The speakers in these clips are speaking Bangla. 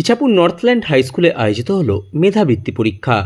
ইছাপুর নর্থল্যান্ড হাই স্কুলে আয়োজিত হল মেধাবৃত্তি পরীক্ষা।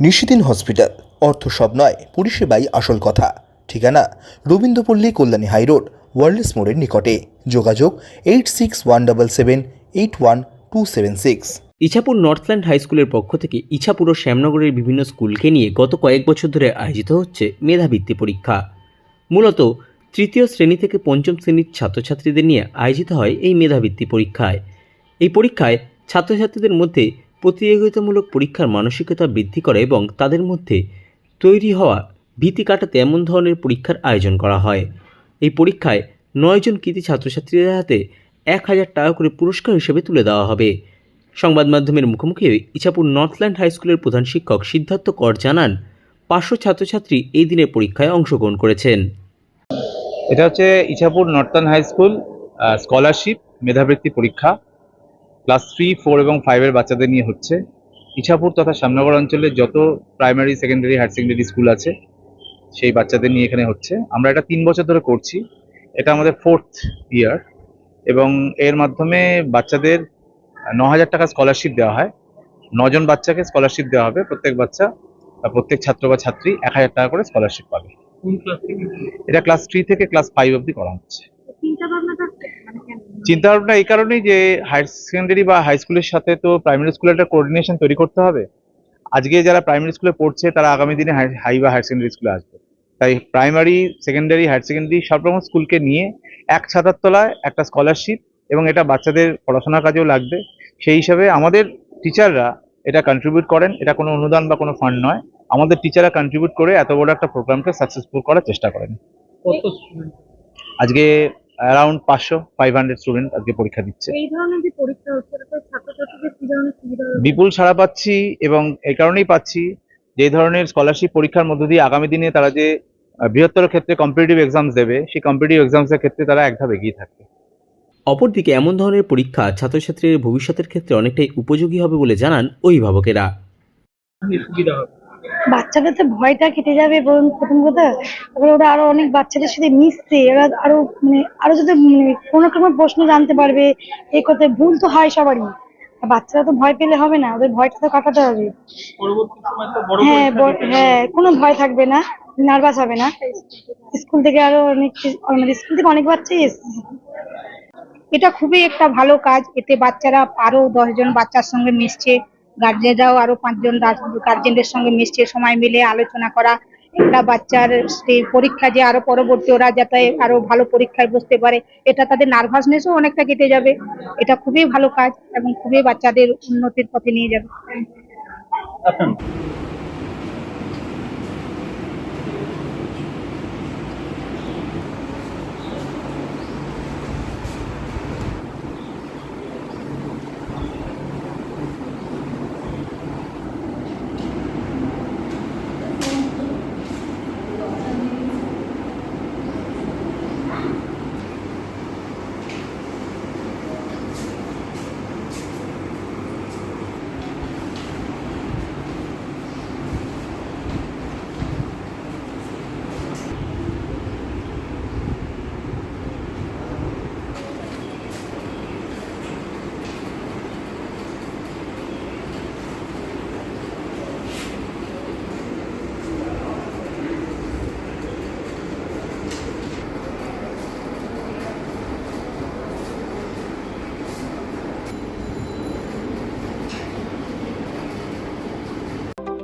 নিশিদিন হসপিটাল অর্থ সব নয় পরিষেবাই আসল কথা। ঠিকানা রবীন্দ্রপল্লী কল্যাণী হাইরোড ওয়ার্ল্ডস মোড়ের নিকটে। যোগাযোগ eight six one double seven eight one two seven six. Ichapur northland high স্কুলের পক্ষ থেকে ইছাপুর ও শ্যামনগরের বিভিন্ন স্কুলকে নিয়ে গত কয়েক বছর ধরে আয়োজিত হচ্ছে মেধাবৃত্তি পরীক্ষা। মূলত তৃতীয় শ্রেণি থেকে পঞ্চম শ্রেণির ছাত্রছাত্রীদের নিয়ে আয়োজিত হয় এই মেধাবৃত্তি পরীক্ষায়। এই পরীক্ষায় ছাত্রছাত্রীদের মধ্যে প্রতিযোগিতামূলক পরীক্ষার মানসিকতা বৃদ্ধি করে এবং তাদের মধ্যে তৈরি হওয়া ভীতি কাটাতে এমন ধরনের পরীক্ষার আয়োজন করা হয়। এই পরীক্ষায় নয়জন কৃতি ছাত্রছাত্রীদের হাতে এক হাজার টাকা করে পুরস্কার হিসেবে তুলে দেওয়া হবে। সংবাদ মাধ্যমের মুখোমুখি ইছাপুর নর্থল্যান্ড হাই স্কুলের প্রধান শিক্ষক সিদ্ধার্থ কর জানান, পাঁচশো ছাত্রছাত্রী এই দিনের পরীক্ষায় অংশগ্রহণ করেছেন। এটা হচ্ছে Ichapur northern high school scholarship, মেধাবৃত্তি পরীক্ষা। ক্লাস থ্রি ফোর এবং ফাইভের বাচ্চাদের নিয়ে হচ্ছে। ইছাপুর তথা শ্যামনগর অঞ্চলে যত primary secondary higher secondary school আছে সেই বাচ্চাদের নিয়ে এখানে হচ্ছে। আমরা এটা তিন বছর ধরে করছি। এটা আমাদের ফোর্থ ইয়ার এবং এর মাধ্যমে বাচ্চাদের ন হাজার টাকা স্কলারশিপ দেওয়া হয়। নজন বাচ্চাকে স্কলারশিপ দেওয়া হবে। প্রত্যেক বাচ্চা প্রত্যেক ছাত্র বা ছাত্রী এক হাজার টাকা করে স্কলারশিপ পাবে। এটা ক্লাস থ্রি থেকে ক্লাস ফাইভ অবধি করা হচ্ছে চিন্তা ভাবনাটা মানে কেন? চিন্তা ভাবনা এই কারণেই যে হায়ার সেকেন্ডারি বা হাই স্কুলের সাথে তো প্রাইমারি স্কুলের একটা কোঅর্ডিনেশন তৈরি করতে হবে। আজকে যারা প্রাইমারি স্কুলে পড়ছে তারা আগামী দিনে হাই বা হায়ার সেকেন্ডারি স্কুলে আসবে। তাই প্রাইমারি সেকেন্ডারি হায়ার সেকেন্ডারি সব রকম স্কুলকে নিয়ে এক ছাতার তলায় একটা স্কলারশিপ এবং এটা বাচ্চাদের পড়াশোনার কাজেও লাগবে। সেই হিসাবে আমাদের টিচাররা এটা কন্ট্রিবিউট করেন এটা কোনো অনুদান বা কোনো ফান্ড নয়। আমাদের টিচাররা কন্ট্রিবিউট করে এত বড় একটা প্রোগ্রামকে সাকসেসফুল করার চেষ্টা করেন। আজকে অ্যারাউন্ড পাঁচশো ফাইভ হান্ড্রেড স্টুডেন্ট আজকে পরীক্ষা দিচ্ছে। এই ধরনের যে পরীক্ষা হচ্ছে তাতে ছাত্রছাত্রীদের কি ধরনের সুবিধা হবে? বিপুল সাড়া পাচ্ছি এবং এই কারণেই পাচ্ছি যে ধরনের স্কলারশিপ পরীক্ষার মধ্য দিয়ে আগামী দিনে তারা যে আহ, বৃহত্তর ক্ষেত্রে কম্পিটিটিভ এক্সামস দেবে সেই কম্পিটিটিভ এক্সামসের ক্ষেত্রে তারা এক ধাপ এগিয়ে থাকবে। অপরদিকে এমন ধরনের পরীক্ষা ছাত্রছাত্রীর ভবিষ্যতের ক্ষেত্রে অনেকটাই উপযোগী হবে বলে জানান অভিভাবকেরা। বাচ্চাদের তো ভয়টা কেটে যাবে এবং প্রথম কথা। তারপরে ওরা আরও অনেক বাচ্চাদের সাথে মিশছে ওরা আরও মানে আরও যদি মানে কোনো রকমের প্রশ্ন জানতে পারবে এই কথায় ভুল তো হয় সবারই। বাচ্চারা তো ভয় পেলে হবে না ওদের ভয়টা তো কাটাতে হবে। হ্যাঁ হ্যাঁ কোনো ভয় থাকবে না নার্ভাস হবে না। স্কুল থেকে আরও অনেক মানে স্কুল থেকে অনেক বাচ্চাই এসছে। এটা খুবই একটা ভালো কাজ এতে বাচ্চারা আরও দশজন বাচ্চার সঙ্গে মিশছে। গার্জেনরাও আরও পাঁচজন গার্জেনদের সঙ্গে মিশছে, সময় মিলে আলোচনা করা। একটা বাচ্চার পরীক্ষা যে আরও পরবর্তী ওরা যাতে আরও ভালো পরীক্ষায় বসতে পারে, এটা তাদের নার্ভাসনেসও অনেকটা কেটে যাবে। এটা খুবই ভালো কাজ এবং খুবই বাচ্চাদের উন্নতির পথে নিয়ে যাবে।